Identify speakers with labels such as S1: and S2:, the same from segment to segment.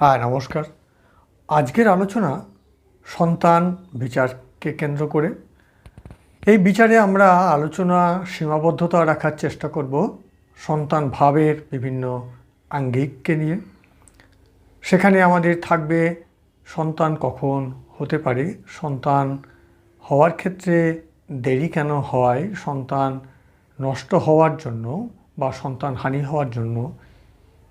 S1: হ্যাঁ নমস্কার। আজকের আলোচনা সন্তান বিচারকে কেন্দ্র করে। এই বিচারে আমরা আলোচনা সীমাবদ্ধতা রাখার চেষ্টা করব সন্তান ভাবের বিভিন্ন আঙ্গিককে নিয়ে। সেখানে আমাদের থাকবে সন্তান কখন হতে পারে, সন্তান হওয়ার ক্ষেত্রে দেরি কেন হয়, সন্তান নষ্ট হওয়ার জন্য বা সন্তান হানি হওয়ার জন্য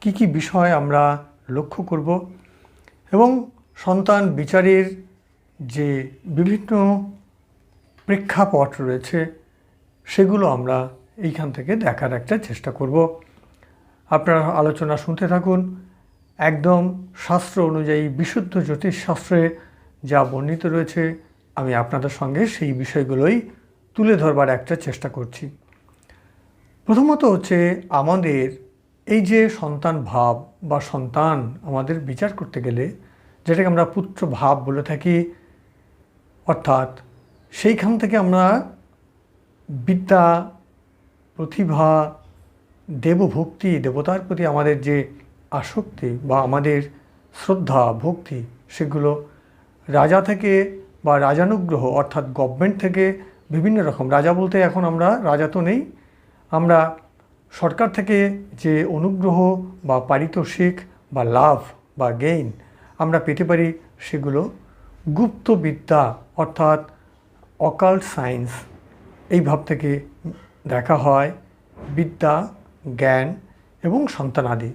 S1: কি কি বিষয় আমরা লক্ষ্য করব এবং সন্তান বিচারের যে বিভিন্ন প্রেক্ষাপট রয়েছে, সেগুলো আমরা এইখান থেকে দেখার একটা চেষ্টা করব। আপনারা আলোচনা শুনতে থাকুন। একদম শাস্ত্র অনুযায়ী, বিশুদ্ধ জ্যোতিষশাস্ত্রে যা বর্ণিত রয়েছে, আমি আপনাদের সঙ্গে সেই বিষয়গুলোই তুলে ধরবার একটা চেষ্টা করছি। প্রথমত হচ্ছে আমাদের এই যে সন্তান ভাব বা সন্তান আমাদের বিচার করতে গেলে, যেটাকে আমরা পুত্র ভাব বলে থাকি, অর্থাৎ সেইখান থেকে আমরা বিদ্যা, প্রতিভা, দেবভক্তি, দেবতার প্রতি আমাদের যে আসক্তি বা আমাদের শ্রদ্ধা, ভক্তি, সেগুলো রাজা থেকে বা রাজানুগ্রহ, অর্থাৎ গভর্নমেন্ট থেকে বিভিন্ন রকম। রাজা বলতে এখন আমরা রাজা তো নেই। আমরা সরকার থেকে যে অনুগ্রহ বা পারিতোষিক বা লাভ বা গেইন আমরা পেতে পারি সেগুলো গুপ্ত বিদ্যা অর্থাৎ অকাল্ট সায়েন্স এই ভাব থেকে দেখা হয়, বিদ্যা, জ্ঞান এবং সন্তানাদি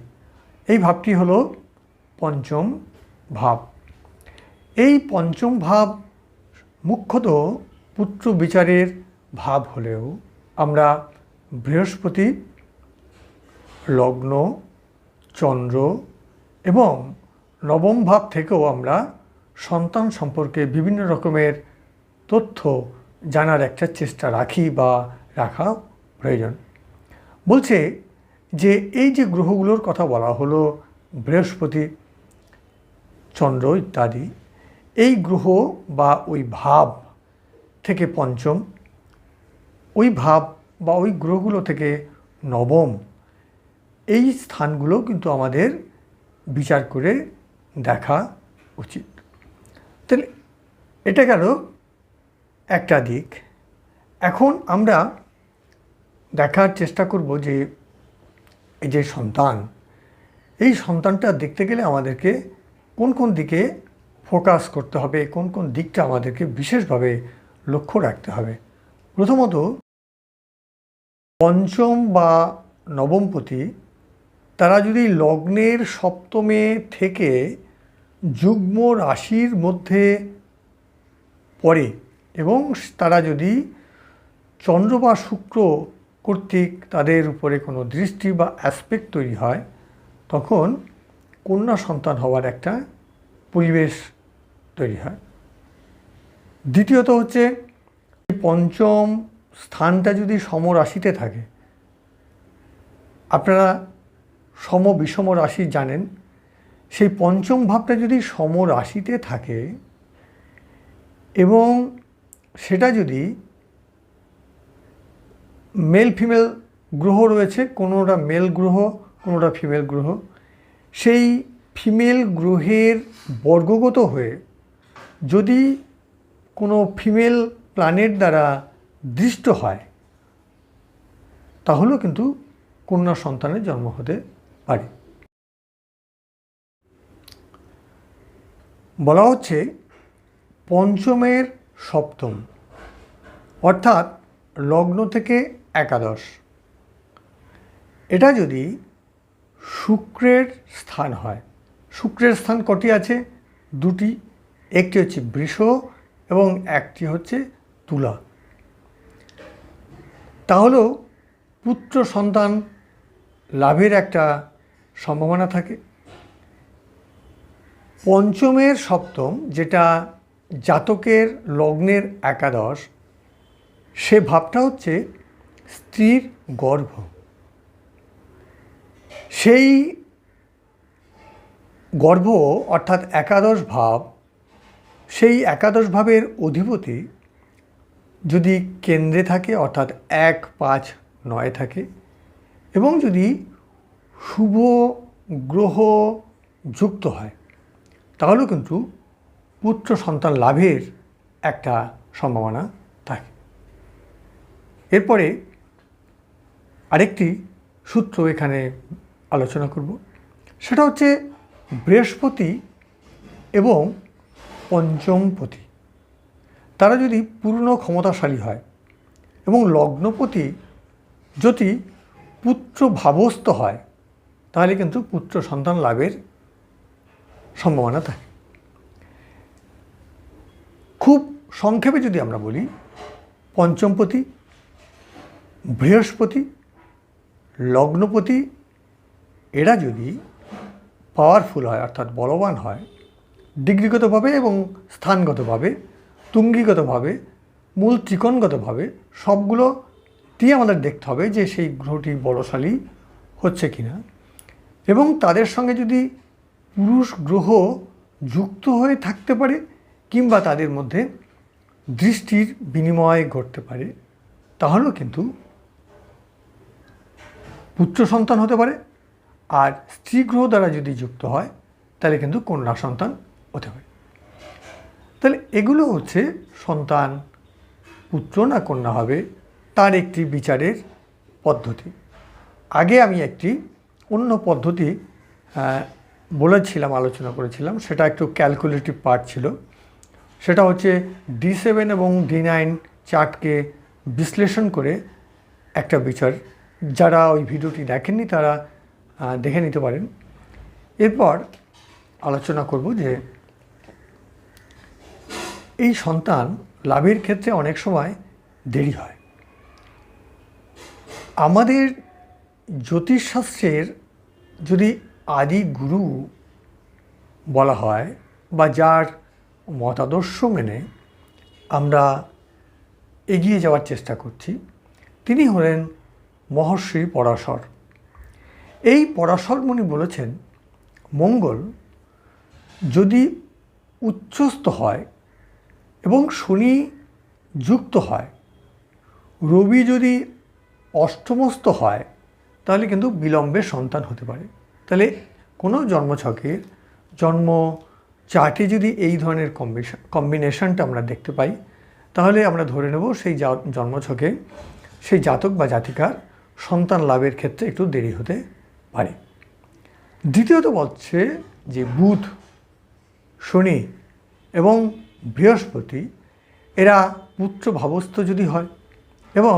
S1: এই ভাবটি হল পঞ্চম ভাব। এই পঞ্চম ভাব মুখ্যত পুত্র বিচারের ভাব হলেও আমরা বৃহস্পতি লগ্ন, চন্দ্র এবং নবম ভাব থেকেও আমরা সন্তান সম্পর্কে বিভিন্ন রকমের তথ্য জানার একটা চেষ্টা রাখি বা রাখা প্রয়োজন। বলছে যে এই যে গ্রহগুলোর কথা বলা হলো, বৃহস্পতি, চন্দ্র ইত্যাদি, এই গ্রহ বা ওই ভাব থেকে পঞ্চম, ওই ভাব বা ওই গ্রহগুলো থেকে নবম এই স্থানগুলো কিন্তু আমাদের বিচার করে দেখা উচিত। তাহলে এটা গেল একটা দিক। এখন আমরা দেখার চেষ্টা করব যে এই যে সন্তান, এই সন্তানটা দেখতে গেলে আমাদেরকে কোন কোন দিকে ফোকাস করতে হবে, কোন কোন দিকটা আমাদেরকে বিশেষভাবে লক্ষ্য রাখতে হবে। প্রথমত পঞ্চম বা নবমপতি তারা যদি লগ্নের সপ্তমে থেকে যুগ্ম রাশির মধ্যে পড়ে এবং তারা যদি চন্দ্র বা শুক্র কর্তৃক তাদের উপরে কোনো দৃষ্টি বা অ্যাসপেক্ট তৈরি হয়, তখন কন্যা সন্তান হওয়ার একটা পরিবেশ তৈরি হয়। দ্বিতীয়ত হচ্ছে, পঞ্চম স্থানটা যদি সমরাশিতে থাকে, আপনারা সম বিষম রাশি জানেন, সেই পঞ্চম ভাবটা যদি সমরাশিতে থাকে এবং সেটা যদি মেল ফিমেল গ্রহ রয়েছে, কোনোটা মেল গ্রহ, কোনোটা ফিমেল গ্রহ, সেই ফিমেল গ্রহের বর্গগত হয়ে যদি কোনো ফিমেল প্ল্যানেট দ্বারা দৃষ্ট হয়, তাহলেও কিন্তু কন্যা সন্তানের জন্ম হতে পারে বলা হচ্ছে পঞ্চমের সপ্তম, অর্থাৎ লগ্ন থেকে একাদশ। এটা যদি শুক্রের স্থান হয়, শুক্রের স্থান কটি আছে? দুটি, একটি হচ্ছে বৃষ এবং একটি হচ্ছে তুলা। তাহলেও পুত্র সন্তান লাভের একটা সম্ভাবনা থাকে। পঞ্চমের সপ্তম, যেটা জাতকের লগ্নের একাদশ, সে ভাবটা হচ্ছে স্ত্রীর গর্ভ। সেই গর্ভ, অর্থাৎ একাদশ ভাব, সেই একাদশ ভাবের অধিপতি যদি কেন্দ্রে থাকে, অর্থাৎ এক পাঁচ নয় থাকে, এবং যদি শুভ গ্রহ যুক্ত হয় তাহলেও কিন্তু পুত্র সন্তান লাভের একটা সম্ভাবনা থাকে। এরপরে আরেকটি সূত্র এখানে আলোচনা করব, সেটা হচ্ছে বৃহস্পতি এবং পঞ্চমপতি। তারা যদি পূর্ণ ক্ষমতাশালী হয় এবং লগ্নপতি যদি পুত্র ভাবস্থ হয় তাহলে কিন্তু পুত্র সন্তান লাভের সম্ভাবনা থাকে। খুব সংক্ষেপে যদি আমরা বলি, পঞ্চমপতি, বৃহস্পতি, লগ্নপতি, এরা যদি পাওয়ারফুল হয়, অর্থাৎ বলবান হয়, ডিগ্রিগতভাবে এবং স্থানগতভাবে, তুঙ্গিগতভাবে, মূল ত্রিকোণগতভাবে, সবগুলো দিয়ে আমাদের দেখতে হবে যে সেই গ্রহটি বলশালী হচ্ছে কি না এবং তাদের সঙ্গে যদি পুরুষ গ্রহ যুক্ত হয়ে থাকতে পারে কিংবা তাদের মধ্যে দৃষ্টির বিনিময় ঘটতে পারে, তাহলেও কিন্তু পুত্র সন্তান হতে পারে আর স্ত্রী গ্রহ দ্বারা যদি যুক্ত হয়, তাহলে কিন্তু কন্যা সন্তান হতে পারে। তাহলে এগুলো হচ্ছে সন্তান পুত্র না কন্যা হবে, তার একটি বিচারের পদ্ধতি। আগে আমি একটি অন্য পদ্ধতি বলেছিলাম, আলোচনা করেছিলাম, সেটা একটু ক্যালকুলেটিভ পার্ট ছিল। সেটা হচ্ছে ডি সেভেন এবং ডি নাইন চার্টকে বিশ্লেষণ করে একটা বিচার। যারা ওই ভিডিওটি দেখেননি, তারা দেখে নিতে পারেন। এরপর আলোচনা করব যে এই সন্তান লাভের ক্ষেত্রে অনেক সময় দেরি হয়। আমাদের জ্যোতিষশাস্ত্রের যদি আদি গুরু বলা হয় বা যার মতাদর্শ মেনে আমরা এগিয়ে যাওয়ার চেষ্টা করছি, তিনি হলেন মহর্ষি পরাশর। এই পরাশর মুনি বলেছেন, মঙ্গল যদি উচ্চস্থ হয় এবং শনি যুক্ত হয়, রবি যদি অষ্টমস্ত হয় তাহলে কিন্তু বিলম্বে সন্তান হতে পারে। তাহলে কোনো জন্মছকের জন্ম চার্টে যদি এই ধরনের কম্বিনেশন কম্বিনেশনটা আমরা দেখতে পাই, তাহলে আমরা ধরে নেব সেই জন্মছকে সেই জাতক বা জাতিকার সন্তান লাভের ক্ষেত্রে একটু দেরি হতে পারে। দ্বিতীয়ত বলছে যে বুধ, শনি এবং বৃহস্পতি এরা পুত্র ভাবস্থ যদি হয় এবং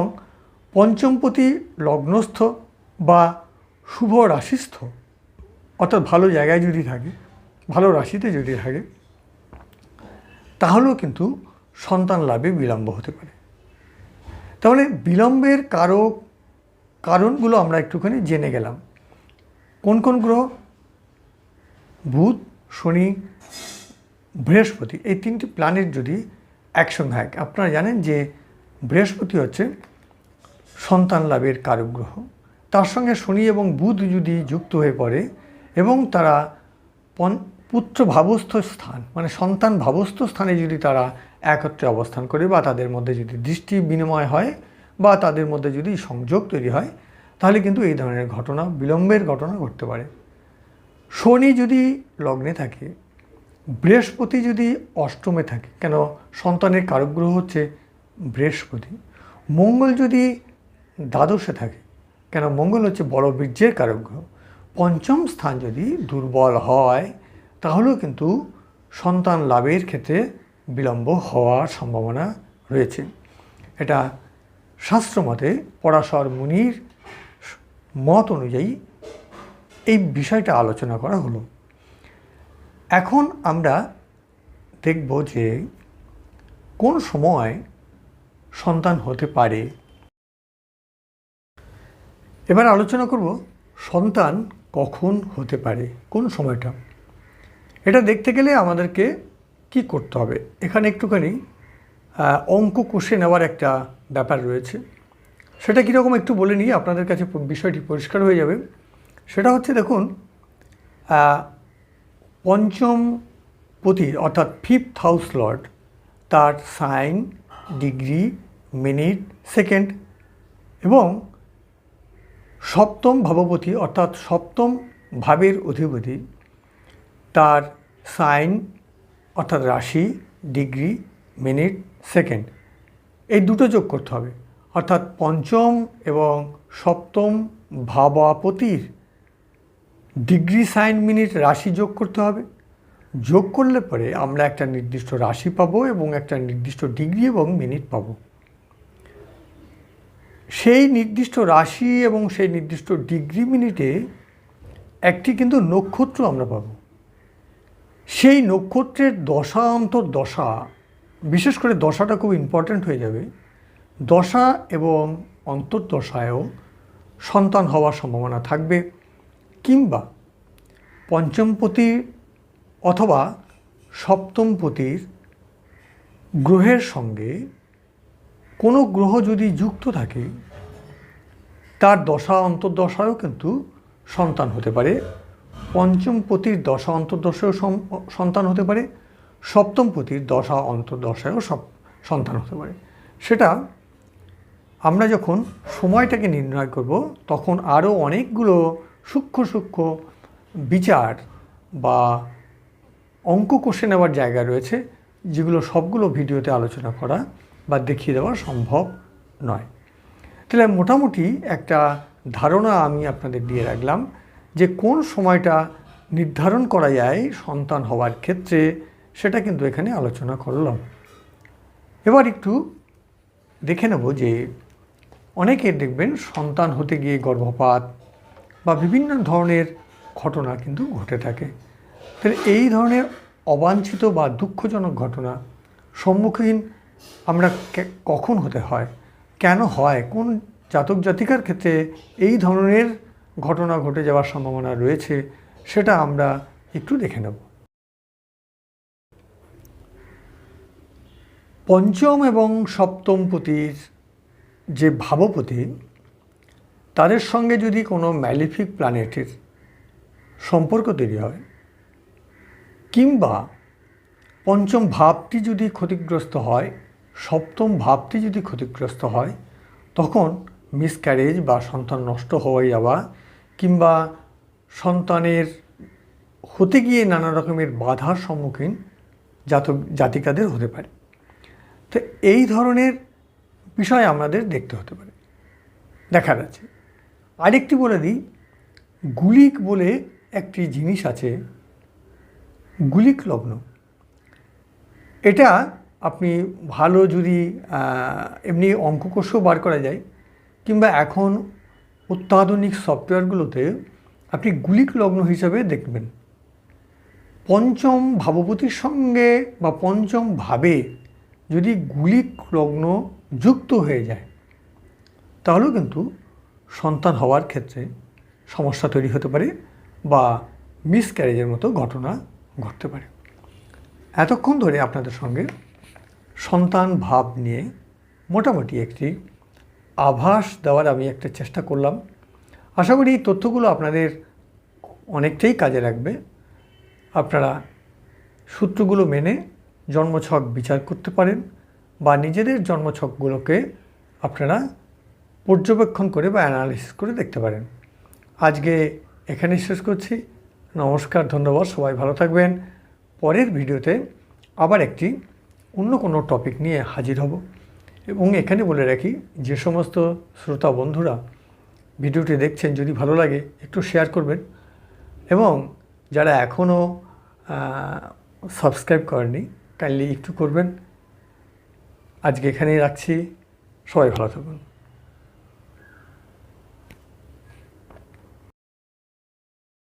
S1: পঞ্চমপতি লগ্নস্থ বা শুভ রাশিস্থ, অর্থাৎ ভালো জায়গায় যদি থাকে, ভালো রাশিতে যদি থাকে, তাহলেও কিন্তু সন্তান লাভে বিলম্ব হতে পারে। তাহলে বিলম্বের কারক কারণগুলো আমরা একটুখানি জেনে গেলাম। কোন কোন গ্রহ? বুধ, শনি, বৃহস্পতি, এই তিনটি প্ল্যানেট যদি একসঙ্গে হয় আপনারা জানেন যে বৃহস্পতি হচ্ছে সন্তান লাভের কারক গ্রহ। তার সঙ্গে শনি এবং বুধ যদি যুক্ত হয়ে পড়ে এবং তারা পুত্র ভাবস্থ স্থান মানে সন্তান ভাবস্থ স্থানে যদি তারা একত্রে অবস্থান করে বা তাদের মধ্যে যদি দৃষ্টি বিনিময় হয় বা তাদের মধ্যে যদি সংযোগ তৈরি হয়, তাহলে কিন্তু এই ধরনের ঘটনা, বিলম্বের ঘটনা ঘটতে পারে। শনি যদি লগ্নে থাকে, বৃহস্পতি যদি অষ্টমে থাকে, কেন সন্তানের কারক গ্রহ হচ্ছে বৃহস্পতি। মঙ্গল যদি দ্বাদশে থাকে কেন মঙ্গল হচ্ছে বড় বীর্যের কারক গ্রহ। পঞ্চম স্থান যদি দুর্বল হয়, তাহলেও কিন্তু সন্তান লাভের ক্ষেত্রে বিলম্ব হওয়ার সম্ভাবনা রয়েছে। এটা শাস্ত্রমতে পরাশর মুনির মত অনুযায়ী এই বিষয়টা আলোচনা করা হলো। এখন আমরা দেখব যে কোন সময় সন্তান হতে পারে এবার আলোচনা করব সন্তান কখন হতে পারে? কোন সময়টা? এটা দেখতে গেলে আমাদেরকে কি করতে হবে? এখানে একটুখানি অঙ্ক কষে নেওয়ার একটা ব্যাপার রয়েছে। সেটা কীরকম একটু বলে নিয়ে আপনাদের কাছে বিষয়টি পরিষ্কার হয়ে যাবে। সেটা হচ্ছে দেখুন পঞ্চম পতি অর্থাৎ ফিফথ হাউস লর্ড তার সাইন ডিগ্রি মিনিট সেকেন্ড এবং সপ্তম ভাবপতি অর্থাৎ সপ্তম ভাবের অধিপতি, তার সাইন অর্থাৎ রাশি, ডিগ্রি, মিনিট, সেকেন্ড। এই দুটো যোগ করতে হবে। অর্থাৎ পঞ্চম এবং সপ্তম ভাবাপতির ডিগ্রি, সাইন, মিনিট, রাশি যোগ করতে হবে। যোগ করলে পরে আমরা একটা নির্দিষ্ট রাশি পাবো এবং একটা নির্দিষ্ট ডিগ্রি এবং মিনিট পাবো। সেই নির্দিষ্ট রাশি এবং সেই নির্দিষ্ট ডিগ্রি মিনিটে একটি কিন্তু নক্ষত্র আমরা পাবো। সেই নক্ষত্রের দশা অন্তর দশা, বিশেষ করে দশাটা খুব ইম্পর্ট্যান্ট হয়ে যাবে। দশা এবং অন্তর্দশায়ও সন্তান হওয়ার সম্ভাবনা থাকবে কিংবা পঞ্চমপতির অথবা সপ্তমপতির গ্রহের সঙ্গে কোনো গ্রহ যদি যুক্ত থাকে, তার দশা অন্তর্দশায়ও কিন্তু সন্তান হতে পারে। পঞ্চম পতির দশা অন্তর্দশায়ও সন্তান হতে পারে। সপ্তম পতির দশা অন্তর্দশায়ও সব, সন্তান হতে পারে। সেটা আমরা যখন সময়টাকে নির্ণয় করব, তখন আরও অনেকগুলো সূক্ষ্ম সূক্ষ্ম বিচার বা অঙ্ক কষে নেওয়ার জায়গা রয়েছে, যেগুলো সবগুলো ভিডিওতে আলোচনা করা। বা দেখিয়ে দেওয়া সম্ভব নয়। তাহলে মোটামুটি একটা ধারণা আমি আপনাদের দিয়ে রাখলাম যে কোন সময়টা নির্ধারণ করা যায় সন্তান হওয়ার ক্ষেত্রে, সেটা কিন্তু এখানে আলোচনা করলাম। এবার একটু দেখে নেব যে অনেকে দেখবেন সন্তান হতে গিয়ে গর্ভপাত বা বিভিন্ন ধরনের ঘটনা কিন্তু ঘটে থাকে। তাহলে এই ধরনের অবাঞ্ছিত বা দুঃখজনক ঘটনা সম্মুখীন আমরা কখন হতে হয়? কেন হয়? কোন জাতক জাতিকার ক্ষেত্রে এই ধরনের ঘটনা ঘটে যাওয়ার সম্ভাবনা রয়েছে, সেটা আমরা একটু দেখে নেব। পঞ্চম এবং সপ্তম পতির যে ভাবপতি, তাদের সঙ্গে যদি কোনো ম্যালিফিক প্ল্যানেটের সম্পর্ক তৈরি হয়, কিংবা পঞ্চম ভাবটি যদি ক্ষতিগ্রস্ত হয় সপ্তম ভাবটি যদি ক্ষতিগ্রস্ত হয়, তখন মিসক্যারেজ বা সন্তান নষ্ট হয়ে যাওয়া কিংবা সন্তানের হতে গিয়ে নানা রকমের বাধার সম্মুখীন জাতক জাতিকাদের হতে পারে। তো এই ধরনের বিষয় আমাদের দেখতে হতে পারে। দেখা যাচ্ছে, আরেকটি বলে দিই, গুলিক বলে একটি জিনিস আছে, গুলিক লগ্ন। এটা আপনি ভালো যদি এমনি অঙ্ক কোষও বার করা যায়, কিংবা এখন অত্যাধুনিক সফটওয়্যারগুলোতে আপনি গুলিক লগ্ন হিসাবে দেখবেন। পঞ্চম ভাবপতির সঙ্গে বা পঞ্চম ভাবে যদি গুলিক লগ্ন যুক্ত হয়ে যায়, তাহলেও কিন্তু সন্তান হওয়ার ক্ষেত্রে সমস্যা তৈরি হতে পারে বা মিসক্যারেজের মতো ঘটনা ঘটতে পারে। এতক্ষণ ধরে আপনাদের সঙ্গে সন্তান ভাব নিয়ে মোটামুটি একটি আভাস দেওয়ার আমি একটা চেষ্টা করলাম। আশা করি এই তথ্যগুলো আপনাদের অনেকটাই কাজে লাগবে। আপনারা সূত্রগুলো মেনে জন্মছক বিচার করতে পারেন বা নিজেদের জন্মছকগুলোকে আপনারা পর্যবেক্ষণ করে বা অ্যানালিসিস করে দেখতে পারেন। আজকে এখানে শেষ করছি। নমস্কার, ধন্যবাদ, সবাই ভালো থাকবেন। পরের ভিডিওতে আবার একটি অন্য কোনো টপিক নিয়ে হাজির হব। এবং এখানে বলে রাখি, যে সমস্ত শ্রোতা বন্ধুরা ভিডিওটি দেখছেন, যদি ভালো লাগে, একটু শেয়ার করবেন। এবং যারা এখনও সাবস্ক্রাইব করেনি কাইন্ডলি একটু করবেন। আজকে এখানেই রাখছি। সবাই ভালো থাকুন।